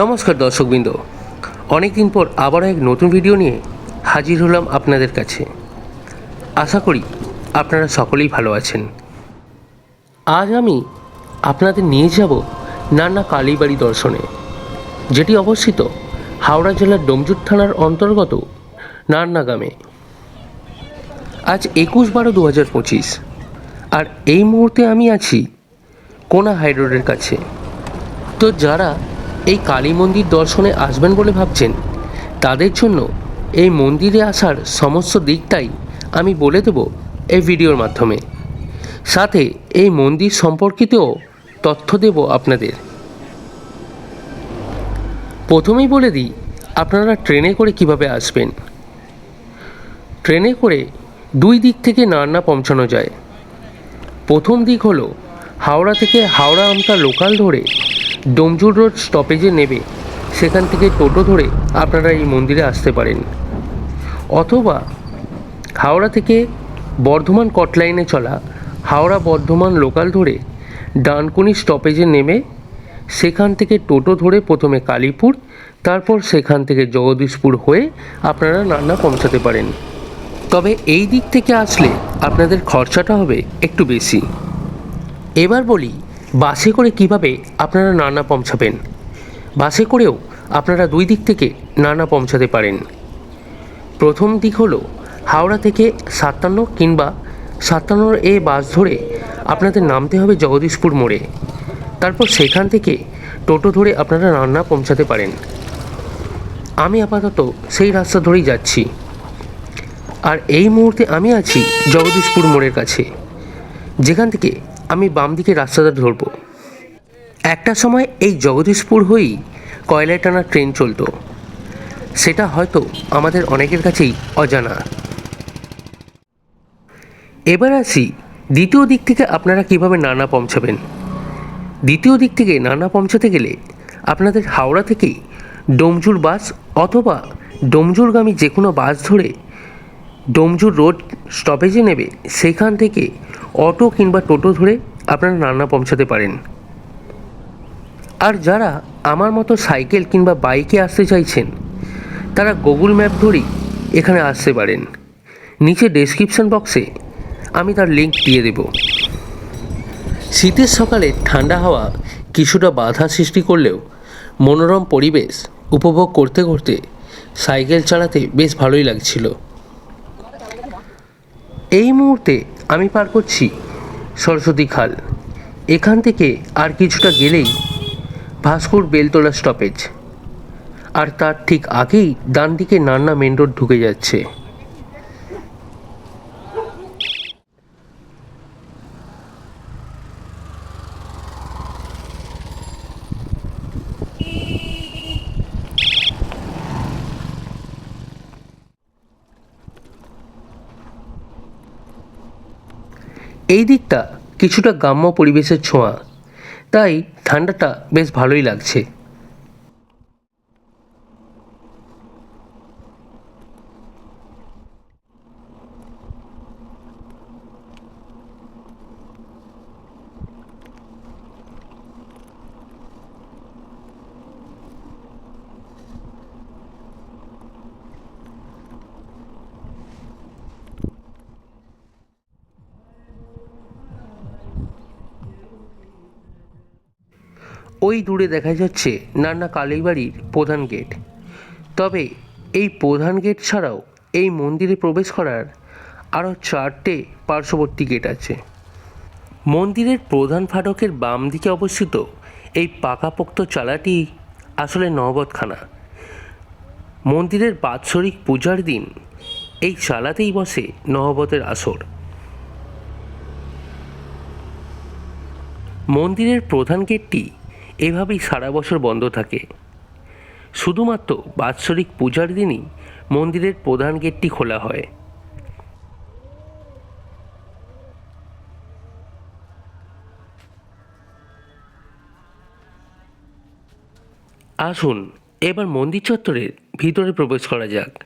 নমস্কার দর্শকবৃন্দ। অনেকদিন পর আবারও এক নতুন ভিডিও নিয়ে হাজির হলাম আপনাদের কাছে। আশা করি আপনারা সকলেই ভালো আছেন। আজ আমি আপনাদের নিয়ে যাব নানা কালীবাড়ি দর্শনে, যেটি অবস্থিত হাওড়া জেলার ডোমজুর থানার অন্তর্গত নান্না গ্রামে। আজ একুশ বারো দু হাজার পঁচিশ, আর এই মুহূর্তে আমি আছি কোনা হাই রোডের কাছে। তো যারা এই কালী মন্দির দর্শনে আসবেন বলে ভাবছেন। তাদের জন্য এই মন্দিরে আসার সমস্ত দিকটাই আমি বলে দেব এই ভিডিওর মাধ্যমে। সাথে এই মন্দির সম্পর্কিতও তথ্য দেব আপনাদের। প্রথমেই বলে দিই, আপনারা ট্রেনে করে কীভাবে আসবেন? ট্রেনে করে দুই দিক থেকে নান্না পৌঁছানো যায়। প্রথম দিক হলো হাওড়া থেকে হাওড়া আমতা লোকাল ধরে ডোমজুর রোড স্টপেজে নেবে। সেখান থেকে টোটো ধরে আপনারা এই মন্দিরে আসতে পারেন। অথবা হাওড়া থেকে বর্ধমান কটলাইনে চলা হাওড়া বর্ধমান লোকাল ধরে ডানকুনি স্টপেজে নেমে সেখান থেকে টোটো ধরে প্রথমে কালীপুর, তারপর সেখান থেকে জগদীশপুর হয়ে আপনারা নান্না পৌঁছাতে পারেন। তবে এই দিক থেকে আসলে আপনাদের খরচাটা হবে একটু বেশি। এবার বলি বাসে করে কীভাবে আপনারা নানা পৌঁছাবেন? বাসে করেও আপনারা দুই দিক থেকে নানা পৌঁছাতে পারেন। প্রথম দিক হলো হাওড়া থেকে সাতান্ন কিংবা সাতান্নর এ বাস ধরে আপনাদের নামতে হবে জগদীশপুর মোড়ে। তারপর সেখান থেকে টোটো ধরে আপনারা রান্না পৌঁছাতে পারেন। আমি আপাতত সেই রাস্তা ধরেই যাচ্ছি। আর এই মুহূর্তে আমি আছি জগদীশপুর মোড়ের কাছে। যেখান থেকে আমি বাম দিকে রাস্তাটা ধরবো। একটা সময় এই জগদীশপুর হয়েই কয়লা টানা ট্রেন চলতো। সেটা হয়তো আমাদের অনেকের কাছেই অজানা। এবার আসি দ্বিতীয় দিক থেকে আপনারা কীভাবে নানা পৌঁছাবেন। দ্বিতীয় দিক থেকে নানা পৌঁছাতে গেলে আপনাদের হাওড়া থেকেই ডোমজুর বাস অথবা ডোমজুরগামী যে কোনো বাস ধরে ডোমজুর রোড স্টপেজে নেবে, সেখান থেকে অটো কিংবা টোটো ধরে আপনারা রান্না পৌঁছাতে পারেন। আর যারা আমার মতো সাইকেল কিংবা বাইকে আসতে চাইছেন, তারা গুগল ম্যাপ ধরেই এখানে আসতে পারেন। নিচে ডেসক্রিপশন বক্সে আমি তার লিঙ্ক দিয়ে দেব। শীতের সকালে ঠান্ডা হাওয়া কিছুটা বাধা সৃষ্টি করলেও মনোরম পরিবেশ উপভোগ করতে করতে সাইকেল চালাতে বেশ ভালোই লাগছিল। এই মুহূর্তে আমি পার করছি সরস্বতী খাল। এখান থেকে আর কিছুটা গেলেই ভাস্কর বেলতলা স্টপেজ আর তার ঠিক আগেই ডান দিকে নান্না মেন রোড ঢুকে যাচ্ছে। এই দিকটা কিছুটা গ্রাম্য পরিবেশের ছোঁয়া। তাই ঠান্ডাটা বেশ ভালোই লাগছে। ওই দূরে দেখা যাচ্ছে নান্না কালীবাড়ির প্রধান গেট। তবে এই প্রধান গেট ছাড়াও এই মন্দিরে প্রবেশ করার আরও চারটে পার্শ্ববর্তী গেট আছে। মন্দিরের প্রধান ফাটকের বাম দিকে অবস্থিত এই পাকাপোক্ত চালাটি আসলে নহবতখানা মন্দিরের বাৎসরিক পূজার দিন এই চালাতেই বসে নহবতের আসর। মন্দিরের প্রধান গেটটি এভাবেই সারা বছর বন্ধ থাকে। শুধুমাত্র বাৎসরিক পূজার দিনই মন্দিরের প্রধান গেটটি খোলা হয়। আসুন, এবার মন্দির চত্বরের ভিতরে প্রবেশ করা যাক।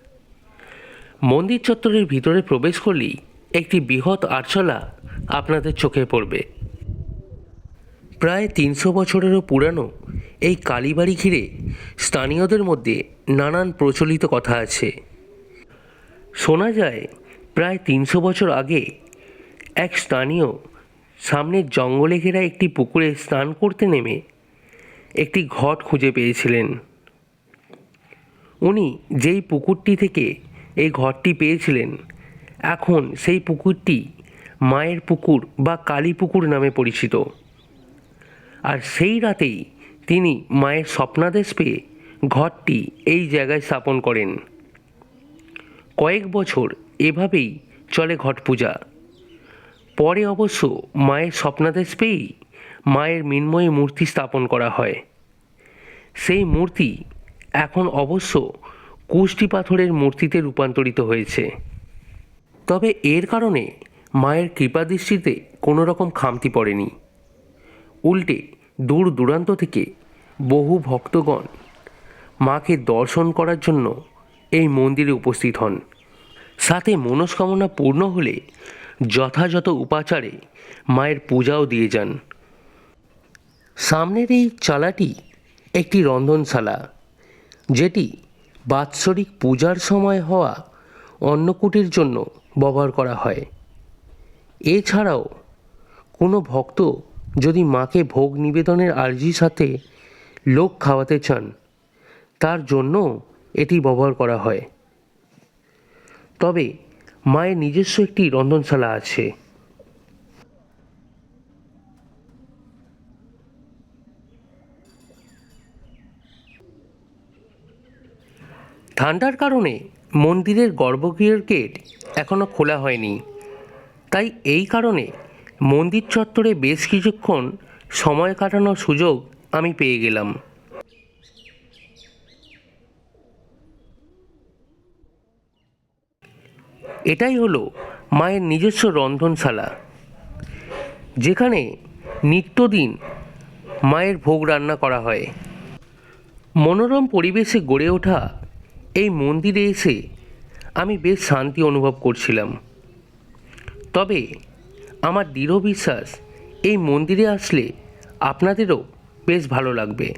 মন্দির চত্বরের ভিতরে প্রবেশ করলেই একটি বৃহৎ আটচালা আপনাদের চোখে পড়বে। প্রায় তিনশো বছরেরও পুরানো এই কালীবাড়ি ঘিরে স্থানীয়দের মধ্যে নানান প্রচলিত কথা আছে। শোনা যায়, প্রায় তিনশো বছর আগে এক স্থানীয় সামনের জঙ্গলে ঘেরা একটি পুকুরে স্নান করতে নেমে একটি ঘট খুঁজে পেয়েছিলেন। উনি যেই পুকুরটি থেকে এই ঘরটি পেয়েছিলেন, এখন সেই পুকুরটি মায়ের পুকুর বা কালী পুকুর নামে পরিচিত। আর সেই রাতেই তিনি মায়ের স্বপ্নাদেশ পেয়ে ঘরটি এই জায়গায় স্থাপন করেন। কয়েক বছর এভাবেই চলে ঘট পূজা। পরে অবশ্য মায়ের স্বপ্নাদেশ পেয়েই মায়ের মৃন্ময়ী মূর্তি স্থাপন করা হয়। সেই মূর্তি এখন অবশ্য কুষ্টি পাথরের মূর্তিতে রূপান্তরিত হয়েছে। তবে এর কারণে মায়ের কৃপাদৃষ্টিতে কোনো রকম খামতি পড়েনি। উল্টে দূর দূরান্ত থেকে বহু ভক্তগণ মাকে দর্শন করার জন্য এই মন্দিরে উপস্থিত হন। সাথে মনস্কামনা পূর্ণ হলে যথাযথ উপাচারে মায়ের পূজাও দিয়ে যান। সামনের এই চালাটি একটি রন্ধনশালা, যেটি বাৎসরিক পূজার সময় হওয়া অন্নকূটের জন্য ব্যবহার করা হয়। এছাড়াও কোনো ভক্ত যদি মাকে ভোগ নিবেদনের আর্জির সাথে লোক খাওয়াতে চান, তার জন্য এটি ব্যবহার করা হয়। তবে মায়ের নিজস্ব একটি রন্ধনশালা আছে। ঠান্ডার কারণে মন্দিরের গর্ভগৃহের গেট এখনও খোলা হয়নি। তাই এই কারণে মন্দির চত্বরে বেশ কিছুক্ষণ সময় কাটানোর সুযোগ আমি পেয়ে গেলাম। এটাই হলো মায়ের নিজস্ব রন্ধনশালা, যেখানে নিত্যদিন মায়ের ভোগ রান্না করা হয়। মনোরম পরিবেশে গড়ে ওঠা এই মন্দিরে এসে আমি বেশ শান্তি অনুভব করছিলাম। তবে আমার দৃঢ় বিশ্বাস এই মন্দিরে আসলে আপনাদেরও বেশ ভালো লাগবে।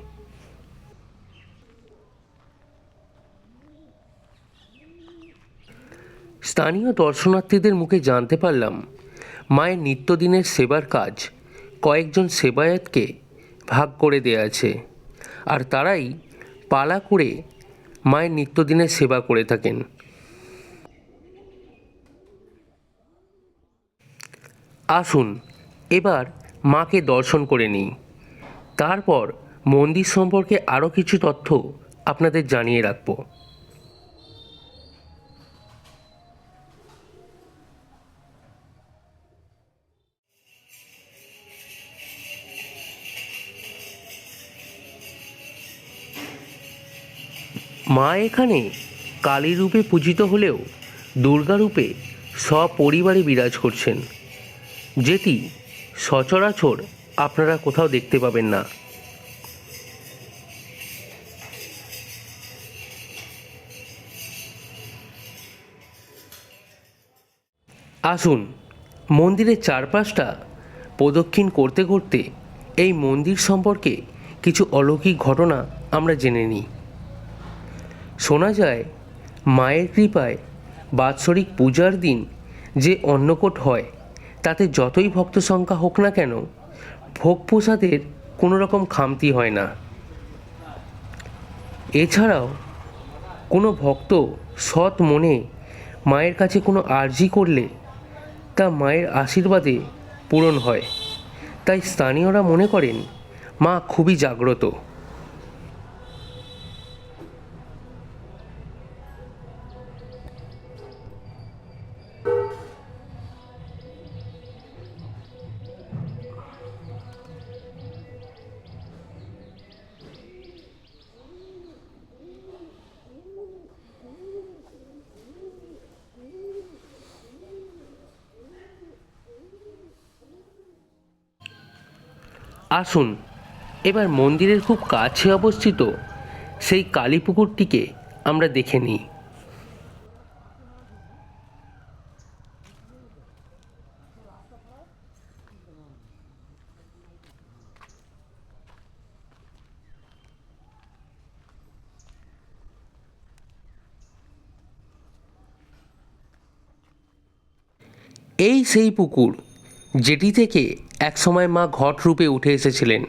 স্থানীয় দর্শনার্থীদের মুখে জানতে পারলাম, মায়ের নিত্যদিনের সেবার কাজ কয়েকজন সেবায়েতকে ভাগ করে দেয়া আছে আর তারাই পালা করে মায়ের নিত্যদিনের সেবা করে থাকেন। আসুন, এবার মাকে দর্শন করে নিই। তারপর মন্দির সম্পর্কে আরও কিছু তথ্য আপনাদের জানিয়ে রাখব। মা এখানে কালী রূপে পূজিত হলেও দুর্গা রূপে সপরিবারে বিরাজ করছেন। যেটি সচরাচর আপনারা কোথাও দেখতে পাবেন না। আসুন, মন্দিরের চারপাশটা প্রদক্ষিণ করতে করতে এই মন্দির সম্পর্কে কিছু অলৌকিক ঘটনা আমরা জেনে নিই। শোনা যায়, মায়ের কৃপায় বাৎসরিক পূজার দিন যে অন্নকূট হয় তাতে যতই ভক্ত সংখ্যা হোক না কেন, ভোগ প্রসাদের কোনো রকম খামতি হয় না। এছাড়াও, কোনো ভক্ত সৎ মনে মায়ের কাছে কোনো আর্জি করলে তা মায়ের আশীর্বাদে পূরণ হয়। তাই স্থানীয়রা মনে করেন, মা খুবই জাগ্রত। আসুন, এবার মন্দিরের খুব কাছে অবস্থিত সেই কালী পুকুরটিকে আমরা দেখে নিই। এই সেই পুকুর যেটি থেকে একসময় মা ঘট রূপে উঠে এসেছিলেন।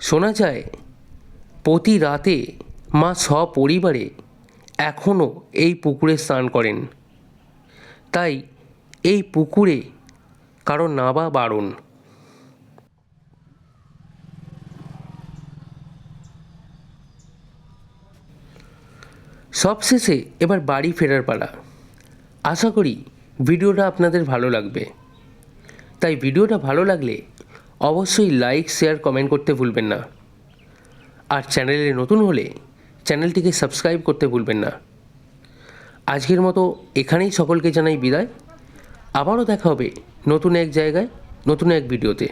শোনা যায়, প্রতি রাতে মা সপরিবারে এখনও এই পুকুরে স্নান করেন। তাই এই পুকুরে কারও নাবা বারণ। সবশেষে এবার বাড়ি ফেরার পালা। আশা করি ভিডিওটা আপনাদের ভালো লাগবে। তাই ভিডিওটা ভালো লাগলে অবশ্যই লাইক, শেয়ার, কমেন্ট করতে ভুলবেন না। আর চ্যানেলে নতুন হলে চ্যানেলটিকে সাবস্ক্রাইব করতে ভুলবেন না। আজকের মতো এখানেই সকলকে জানাই বিদায়। আবারও দেখা হবে নতুন এক জায়গায়, নতুন এক ভিডিওতে।